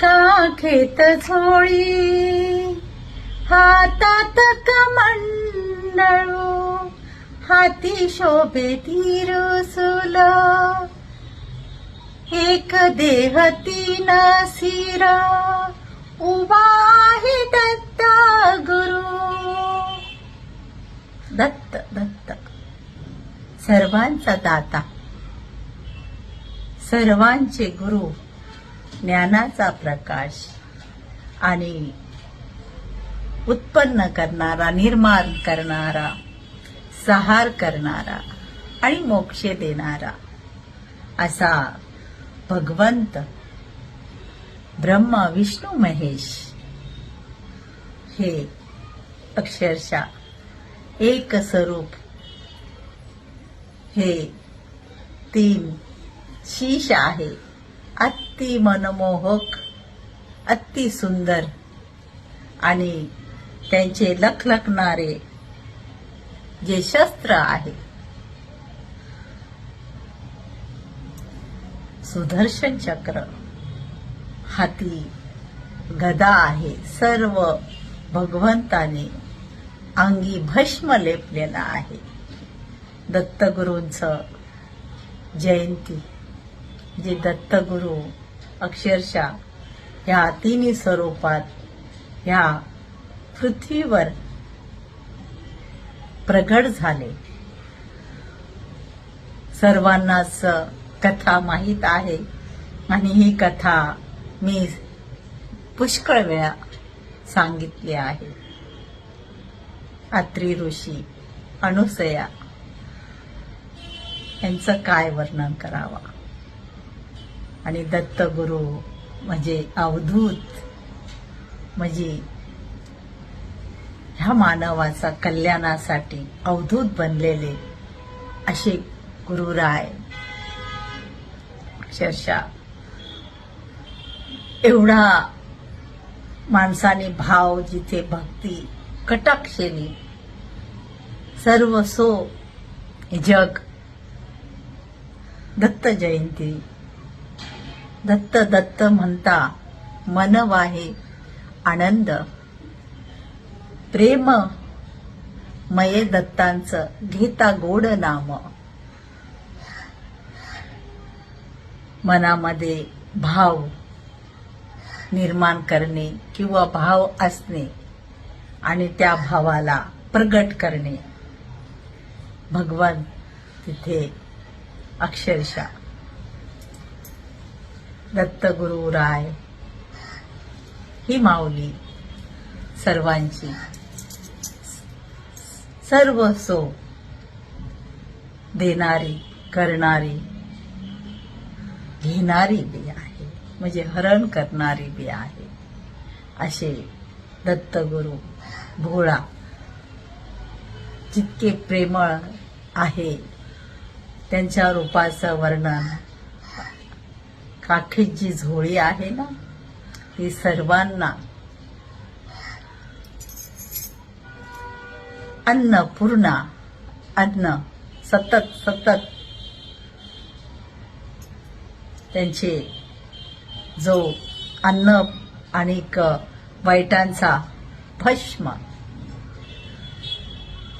का खेत झोळी हातात कमंडळू हाती शोभे तिरुसुल एक देह तीन सिर उभा आहे दत्त गुरु. दत्त दत्त. सर्वांचा दाता. सर्वांचे गुरु. ज्ञानाचा प्रकाश आणि उत्पन्न करणारा निर्माण करणारा सहार करणारा आणि मोक्ष देणारा असा भगवंत ब्रह्मा विष्णू महेश हे अक्षरशः एक स्वरूप. हे तीन शीश आहे. अति मनमोहक अति सुंदर आणि त्यांचे लखलखणारे जे शस्त्र आहे. सुदर्शन चक्र हाती गदा आहे. सर्व भगवंताने अंगी भस्म लेपलेला आहे. दत्तगुरूंच जयंती. जे दत्तगुरू अक्षरशः ह्या तिन्ही स्वरूपात ह्या पृथ्वीवर प्रगट झाले. सर्वांनाच कथा माहीत आहे आणि ही कथा मी पुष्कळ वेळा सांगितली आहे. अत्री ऋषी अनुसया यांचं काय वर्णन करावा? आणि दत्तगुरु म्हणजे अवधूत म्हणजे ह्या मानवाचा कल्याणासाठी अवधूत बनलेले असे गुरुराय अक्षरशः एवढा माणसाने भाव जिथे भक्ती कटाक्षेने सर्व सो जग दत्त जयंती दत्त दत्त म्हणता मन वाहे आनंद. प्रेम मये दत्तांचं घेता गोड नाम. मनामध्ये भाव निर्माण करणे किंवा भाव असणे आणि त्या भावाला प्रगट करणे. भगवान तिथे अक्षरशः दत्तगुरु राय ही माऊली सर्वांची. सर्व सो देणारी करणारी घेणारी बी आहे. म्हणजे हरण करणारी बी आहे. असे दत्तगुरु भोळा जितके प्रेमळ आहे त्यांच्या रूपाचं वर्णन काठीत जी झोळी आहे ना ती सर्वांना अन्नपूर्णा अन्न सतत सतत त्यांचे जो अन्न आणि वाईटांचा भस्म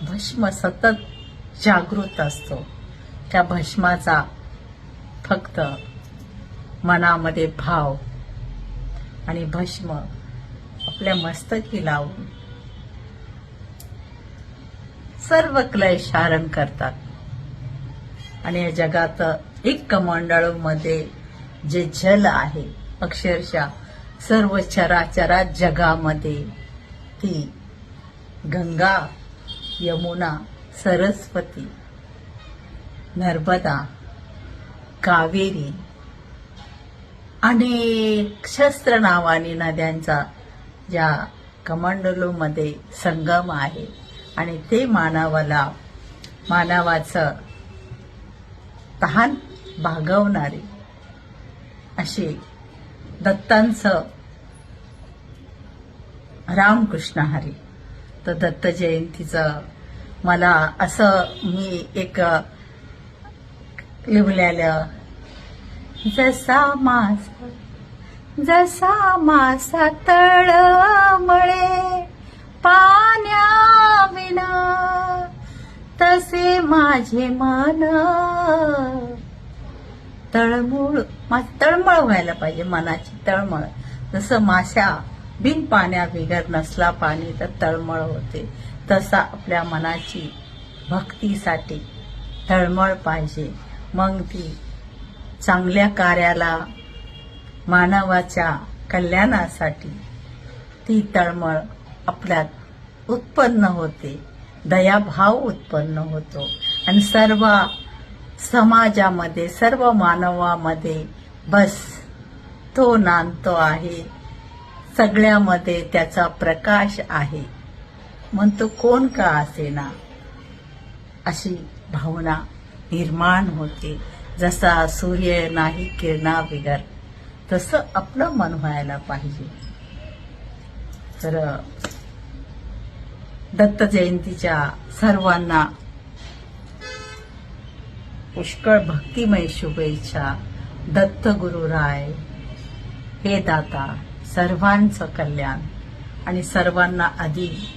भस्म सतत जागृत असतो. त्या भस्माचा फक्त मनामध्ये भाव आणि भस्म आपल्या मस्तकी लावून सर्व क्लेश हरण करतात. आणि या जगात एक कमंडळूमध्ये जे जल आहे अक्षरशः सर्व चराचरा जगामध्ये ती गंगा यमुना सरस्वती नर्मदा कावेरी अनेक शस्त्र नावाने नद्यांचा ज्या कमंडलूमध्ये संगम आहे. आणि ते मानवाला मानवाचं तहान भागवणारे. असे दत्तांचं रामकृष्ण हरी. तर दत्त जयंतीचं मला असं मी एक लिहिलेलं जसा मासा जसा मासा तळमळे पाण्याविना तसे माझे मन. तळमळ मा तळमळ व्हायला पाहिजे मनाची तळमळ. जसं माशा बिन पाण्या बिगर नसला पाणी तर तळमळ होते. तसा आपल्या मनाची भक्तीसाठी तळमळ पाहिजे. मग ती चांगल्या कार्याला मानवाच्या कल्याणासाठी ती तळमळ आपल्यात उत्पन्न होते. दयाभाव उत्पन्न होतो. आणि सर्व समाजामध्ये सर्व मानवामध्ये बस तो नांदतो आहे. सगळ्यामध्ये त्याचा प्रकाश आहे. म्हणतो कोण का असेना? अशी भावना निर्माण होते. जसा सूर्य नाही किरणा बिगर तसं आपलं मन व्हायला पाहिजे. तर दत्त जयंतीच्या सर्वांना पुष्कळ भक्तिमय शुभेच्छा. दत्त गुरु राय हे दाता सर्वांचं कल्याण आणि सर्वांना आधी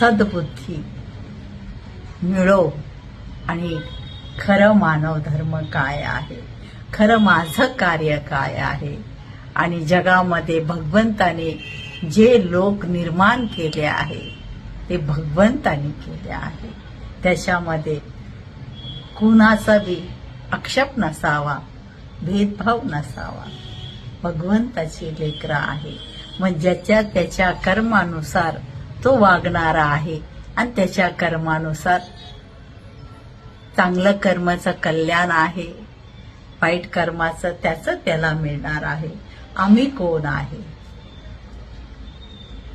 सद्बुद्धी मिळो आणि खरं मानव धर्म काय आहे? खरं माझं कार्य काय आहे? आणि जगामध्ये भगवंताने जे लोक निर्माण केले आहे ते भगवंताने केले आहे. त्याच्यामध्ये कुणाचा बी आक्षेप नसावा भेदभाव नसावा. भगवंताची लेकरं आहे. मग ज्याच्या त्याच्या कर्मानुसार तो वागणारा आहे आणि त्याच्या कर्मानुसार चांगलं कर्माचं कल्याण आहे. वाईट कर्माचं त्याचं त्याला मिळणार आहे. आम्ही कोण आहे?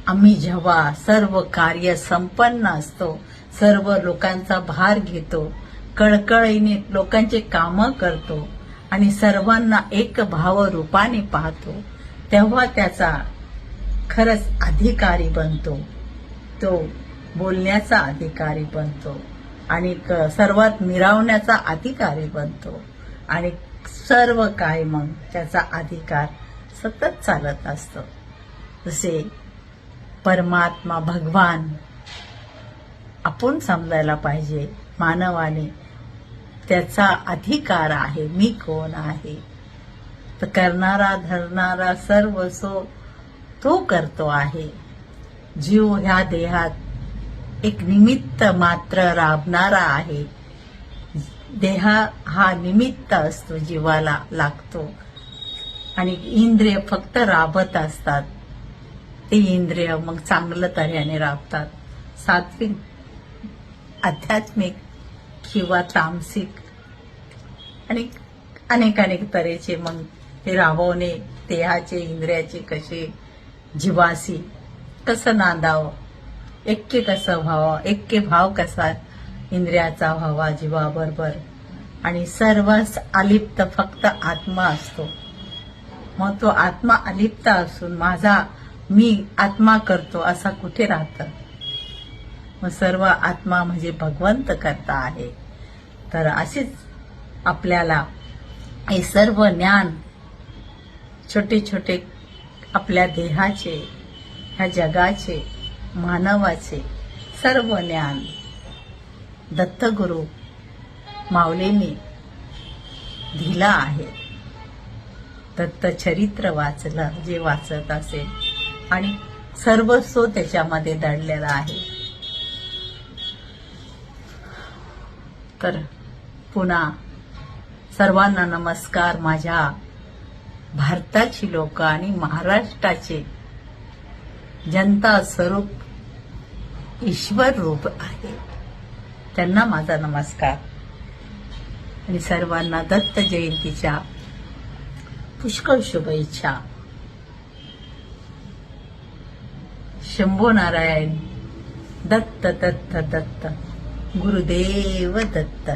आम्ही जेव्हा सर्व कार्य संपन्न असतो सर्व लोकांचा भार घेतो कळकळीने लोकांचे कामं करतो आणि सर्वांना एक भाव रूपाने पाहतो तेव्हा त्याचा खरंच अधिकारी बनतो. तो बोलण्याचा अधिकारी बनतो. आणि क- सर्वात मिरावण्याचा अधिकारी बनतो. आणि सर्व काय मग त्याचा अधिकार सतत चालत असतो. जसे परमात्मा भगवान आपण समजायला पाहिजे मानवाने त्याचा अधिकार आहे मी कोण आहे? तर करणारा धरणारा सर्व सो तो करतो आहे. जीव ह्या देहात एक निमित्त मात्र राबणारा आहे. देहा हा निमित्त असतो जीवाला लागतो. आणि इंद्रिय फक्त राबत असतात. ते इंद्रिय मग चांगलं तऱ्हेने राबतात. सात्विक आध्यात्मिक किंवा तामसिक. आणि अनेक अनेक तऱ्हेचे मग ते राबवणे देहाचे इंद्रियाचे कसे जीवासी कसं नांदावं? एक्के कसं व्हावं एक्के भाव कसा इंद्रियाचा व्हावा जीवाबरोबर. आणि सर्वच अलिप्त फक्त आत्मा असतो. मग तो आत्मा अलिप्त असून माझा मी आत्मा करतो असा कुठे राहतं? मग सर्व आत्मा म्हणजे भगवंत करता आहे. तर अशीच आपल्याला हे सर्व ज्ञान छोटे छोटे आपल्या देहाचे ह्या जगाचे मानवाचे सर्व ज्ञान दत्तगुरु माऊलींनी दिलं आहे. दत्त चरित्र वाचलं जे वाचत असेल. आणि सर्वस्व त्याच्यामध्ये दडलेलं आहे. तर पुन्हा सर्वांना नमस्कार. माझ्या भारताची लोक आणि महाराष्ट्राचे जनता स्वरूप ईश्वर रूप आहे. त्यांना माझा नमस्कार. आणि सर्वांना दत्त जयंतीच्या पुष्कळ शुभेच्छा. शंभो नारायण दत्त दत्त दत्त. गुरुदेव दत्त.